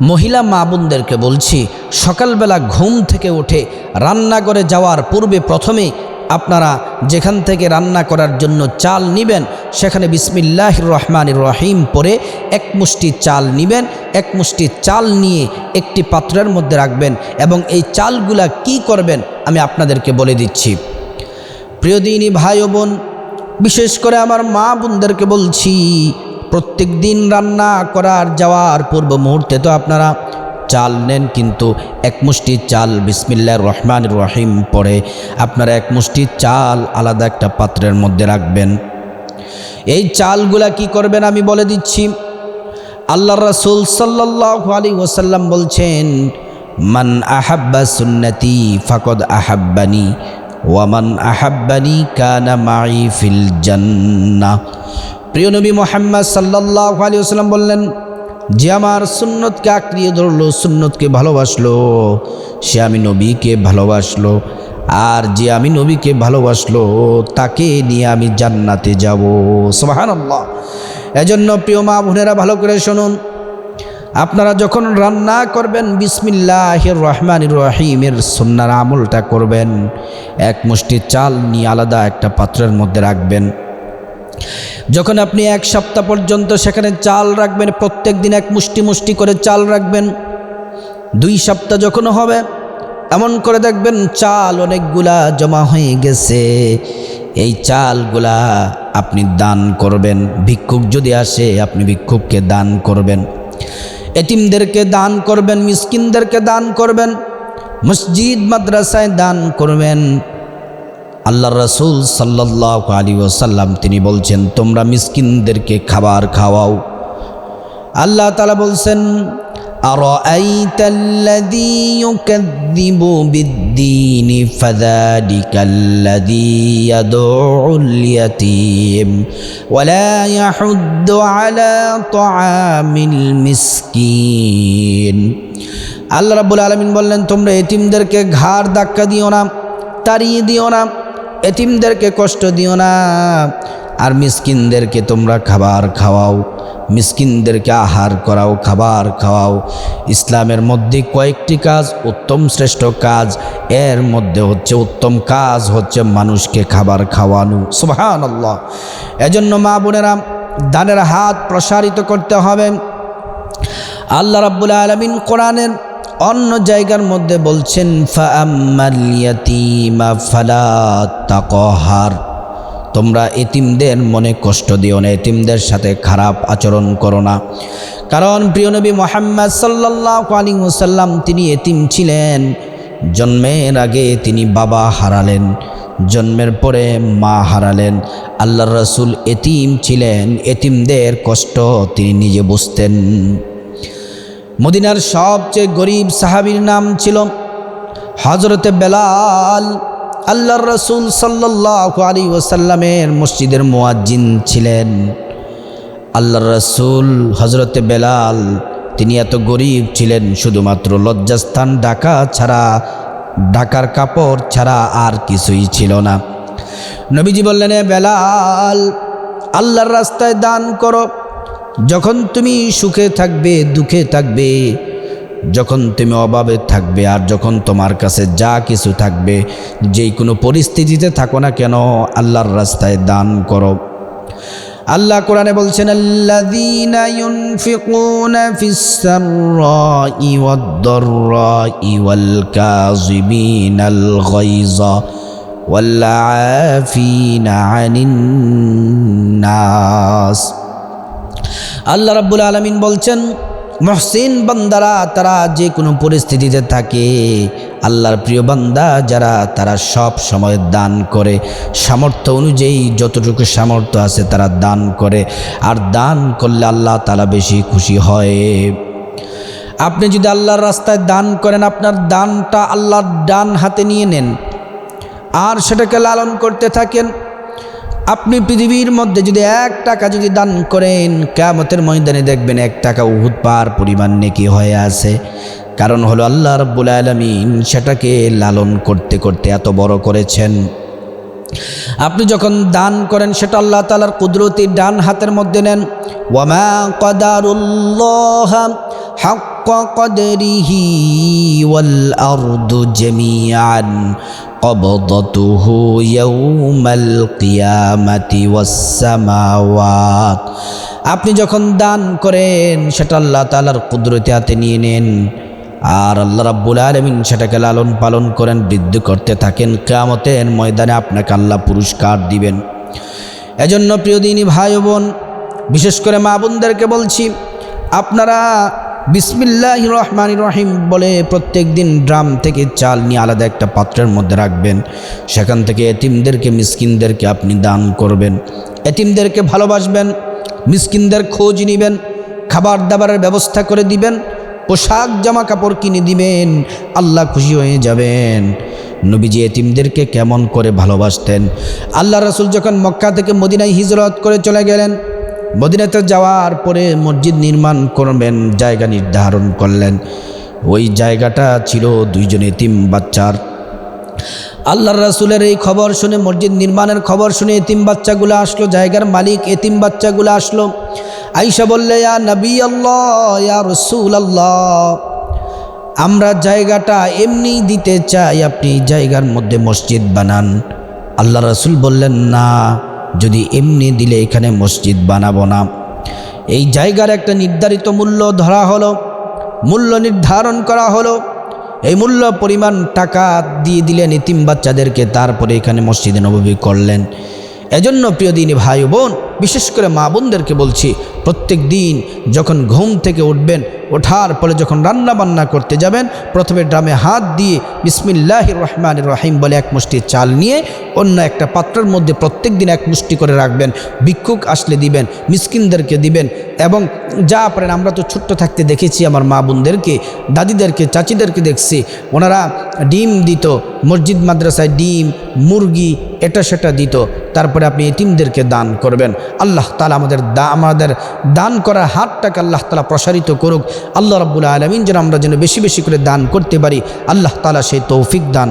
মহিলা মা বোনদেরকে বলছি, সকালবেলা ঘুম থেকে উঠে রান্নাঘরে যাওয়ার পূর্বে প্রথমে আপনারা যেখান থেকে রান্না করার জন্য চাল নিবেন, সেখানে বিসমিল্লাহ রহমান রহিম পরে এক মুষ্টি চাল নিবেন, এক মুষ্টি চাল নিয়ে একটি পাত্রের মধ্যে রাখবেন এবং এই চালগুলা কি করবেন আমি আপনাদেরকে বলে দিচ্ছি। প্রিয় দিনী ভাই বোন, বিশেষ করে আমার মা বোনদেরকে বলছি প্রত্যেক দিন রান্না করার যাওয়ার পূর্ব মুহূর্তে তো আপনারা চাল নেন, কিন্তু এক মুষ্টি চাল বিসমিল্লা রহমান রহিম পরে আপনারা এক মুষ্টি চাল আলাদা একটা পাত্রের মধ্যে রাখবেন। এই চালগুলা কি করবেন আমি বলে দিচ্ছি। আল্লাহ রসুল সাল্লাহ আলী ওসাল্লাম বলছেন, মান আহাব্বা সুন্নতি ফাকদ আহাব্বানি। ওয়ামান আহাব্বানি কানা মাই ফিল জান্না প্রিয় নবী মোহাম্মদ সাল্লাহ আলী ওসাল্লাম বললেন, যে আমার সুন্নতকে আঁকড়িয়ে ধরলো, সুন্নতকে ভালোবাসলো, সে আমি নবীকে ভালোবাসলো, আর যে আমি নবীকে ভালোবাসলো, তাকে নিয়ে আমি জান্নাতে যাব। সোহান এজন্য প্রিয় মা বোনেরা, ভালো করে শুনুন আপনারা যখন রান্না করবেন বিসমিল্লাহ রহমান রহিমের সন্ন্যার আমলটা করবেন, এক মুষ্টি চাল নিয়ে আলাদা একটা পাত্রের মধ্যে রাখবেন। যখন আপনি এক সপ্তাহ পর্যন্ত সেখানে চাল রাখবেন, প্রত্যেক দিন এক মুষ্টি মুষ্টি করে চাল রাখবেন। দুই সপ্তাহ যখন হবে, এমন করে দেখবেন চাল অনেকগুলা জমা হয়ে গেছে। এই চালগুলা আপনি দান করবেন। ভিক্ষুক যদি আসে, আপনি ভিক্ষুককে দান করবেন। এতিমদেরকে দান করবেন, মিসকিনদেরকে দান করবেন, মসজিদ, মাদ্রাসায় দান করবেন। আল্লাহ রসুল সাল্লাহ আলী ওসাল্লাম তিনি বলছেন, তোমরা মিসকিনদেরকে খাবার খাওয়াও। আল্লাহ তালা বলছেন أرأيت الذي يكذب بالدين فذلك الذي يدعو اليتيم ولا يحد على طعام المسكين আল্লাহ রাব্বুল আলমিন বললেন তোমরা এতিমদেরকে ঘাড় ধাক্কা দিও না তাড়িয়ে দিও না এতিমদেরকে কষ্ট দিও না আর মিসকিনদেরকে তোমরা খাবার খাওয়াও মিসকিনদেরকে আহার করাও, খাবার খাওয়াও। ইসলামের মধ্যে কয়েকটি কাজ উত্তম শ্রেষ্ঠ কাজ। এর মধ্যে হচ্ছে উত্তম কাজ হচ্ছে মানুষকে খাবার খাওয়ানো। সুবাহান এজন্য মা বোনেরা, দানের হাত প্রসারিত করতে হবে। আল্লাহ রাব্বুল আলমিন কোরআনের অন্য জায়গার মধ্যে বলছেন ফা ফালা তাকহার তোমরা এতিমদের মনে কষ্ট দিও না, এতিমদের সাথে খারাপ আচরণ করো না। কারণ প্রিয় নবী মোহাম্মদ সাল্লাহ আলী ওসাল্লাম তিনি এতিম ছিলেন। জন্মের আগে তিনি বাবা হারালেন, জন্মের পরে মা হারালেন। আল্লাহ রসুল এতিম ছিলেন, এতিমদের কষ্ট তিনি নিজে বুঝতেন। মদিনার সবচেয়ে গরিব সাহাবির নাম ছিল হজরতে বেলাল। আল্লাহর রসুল সাল্লাহ আলী ওসাল্লামের মসজিদের মোয়াজ্জিন ছিলেন। আল্লাহর রসুল হজরতে বেলাল, তিনি এত গরিব ছিলেন, শুধুমাত্র লজ্জাস্থান ডাকা ছাড়া ডাকার কাপড় ছাড়া আর কিছুই ছিল না। নবীজি বললেন, "এ বেলাল, আল্লাহর রাস্তায় দান করো। যখন তুমি সুখে থাকবে, দুঃখে থাকবে যখন তুমি অভাবে থাকবে আর যখন তোমার কাছে যা কিছু থাকবে, যেই কোনো পরিস্থিতিতে থাকো না কেন, আল্লাহর রাস্তায় দান করো। আল্লাহ কোরআনে বলছেন আল্লাহ রাব্বুল আলামিন বলছেন মহসিন বান্দারা, তারা যে কোনো পরিস্থিতিতে থাকে। আল্লাহর প্রিয় বান্দা, যারা তারা সব সময় দান করে। সামর্থ্য অনুযায়ী যতটুকু সামর্থ্য আছে তারা দান করে। আর দান করলে আল্লাহ তালা বেশি খুশি হয়। আপনি যদি আল্লাহর রাস্তায় দান করেন, আপনার দানটা আল্লাহর ডান হাতে নিয়ে নেন। আর সেটাকে লালন করতে থাকেন আপনি পৃথিবীর মধ্যে যদি এক টাকা যদি দান করেন কেমতের ময়দানে দেখবেন এক টাকা উহুদ পার পরিমাণ নেকি হয়ে আছে। কারণ হলো আল্লাহ রব্বুল আলমিন সেটাকে লালন করতে করতে এত বড় করেছেন। আপনি যখন দান করেন, সেটা আল্লাহ তালার কুদরতি ডান হাতের মধ্যে নেন। ওয়ামা কদারুল্লাহ হাক্ক কদরিহি ওয়াল আরদু জামিয়ান قبضته يوم القيامة والسماوات আপনি যখন দান করেন সেটা আল্লাহ তালার কুদরতে হাতে নিয়ে নেন আর আল্লাহ রাব্বুল আলমিন সেটাকে লালন পালন করেন বৃদ্ধি করতে থাকেন কেয়ামতের ময়দানে আপনাকে আল্লাহ পুরস্কার দিবেন এজন্য প্রিয় দিনী ভাই ও বোন বিশেষ করে মা বোনদেরকে বলছি আপনারা বিসমিল্লাহ রহমান রহিম বলে প্রত্যেক দিন ড্রাম থেকে চাল নিয়ে আলাদা একটা পাত্রের মধ্যে রাখবেন। সেখান থেকে এতিমদেরকে, মিসকিনদেরকে আপনি দান করবেন। এতিমদেরকে ভালোবাসবেন, মিসকিনদের খোঁজ নেবেন খাবার দাবারের ব্যবস্থা করে দিবেন, পোশাক জামা কাপড় কিনে দিবেন, আল্লাহ খুশি হয়ে যাবেন। নবীজি এতিমদেরকে কেমন করে ভালোবাসতেন। আল্লাহ রসুল যখন মক্কা থেকে মদিনায় হিজরত করে চলে গেলেন মদিনাতে যাওয়ার পরে মসজিদ নির্মাণ করবেন, জায়গা নির্ধারণ করলেন। ওই জায়গাটা ছিল দুইজন এতিম বাচ্চার। আল্লাহ রাসুলের এই খবর শুনে, মসজিদ নির্মাণের খবর শুনে এতিম বাচ্চাগুলো আসলো, জায়গার মালিক এতিম বাচ্চাগুলো আসলো। আইসা বললে, ইয়া নবী আল্লাহ ইয়া রসুল আল্লাহ আমরা জায়গাটা এমনি দিতে চাই, আপনি জায়গার মধ্যে মসজিদ বানান। আল্লাহ রসুল বললেন, না। যদি এমনি দিলে এখানে মসজিদ বানাবো না। এই জায়গার একটা নির্ধারিত মূল্য ধরা হলো, মূল্য নির্ধারণ করা হলো। এই মূল্য পরিমাণ টাকা দিয়ে দিলেন ইতিম বাচ্চাদেরকে তারপরে এখানে মসজিদে নবী করলেন। এজন্য প্রিয় দিনী ভাই বোন বিশেষ করে মা বোনদেরকে বলছি, প্রত্যেক দিন যখন ঘুম থেকে উঠবেন, ওঠার পরে যখন রান্না বান্না করতে যাবেন, প্রথমে ড্রামে হাত দিয়ে বিসমিল্লাহ রহমান রহিম বলে এক মুষ্টি চাল নিয়ে অন্য একটা পাত্রের মধ্যে প্রত্যেক দিন এক মুষ্টি করে রাখবেন। ভিক্ষুক আসলে দিবেন, মিসকিনদেরকে দিবেন এবং যা পারেন, আমরা তো ছোট্ট থাকতে দেখেছি আমার মা বোনদেরকে, দাদিদেরকে, চাচিদেরকে দেখছি। ওনারা ডিম দিত, মসজিদ, মাদ্রাসায় ডিম, মুরগি, এটা সেটা দিত। তারপরে আপনি এটিমদেরকে দান করবেন। আল্লাহ তালা আমাদের দা, আমাদের দান করার হাতটাকে আল্লাহ তালা প্রসারিত করুক। আল্লাহ রব্বুল আলমিন যেন আমরা যেন বেশি বেশি করে দান করতে পারি, আল্লাহ তালা সেই তৌফিক দান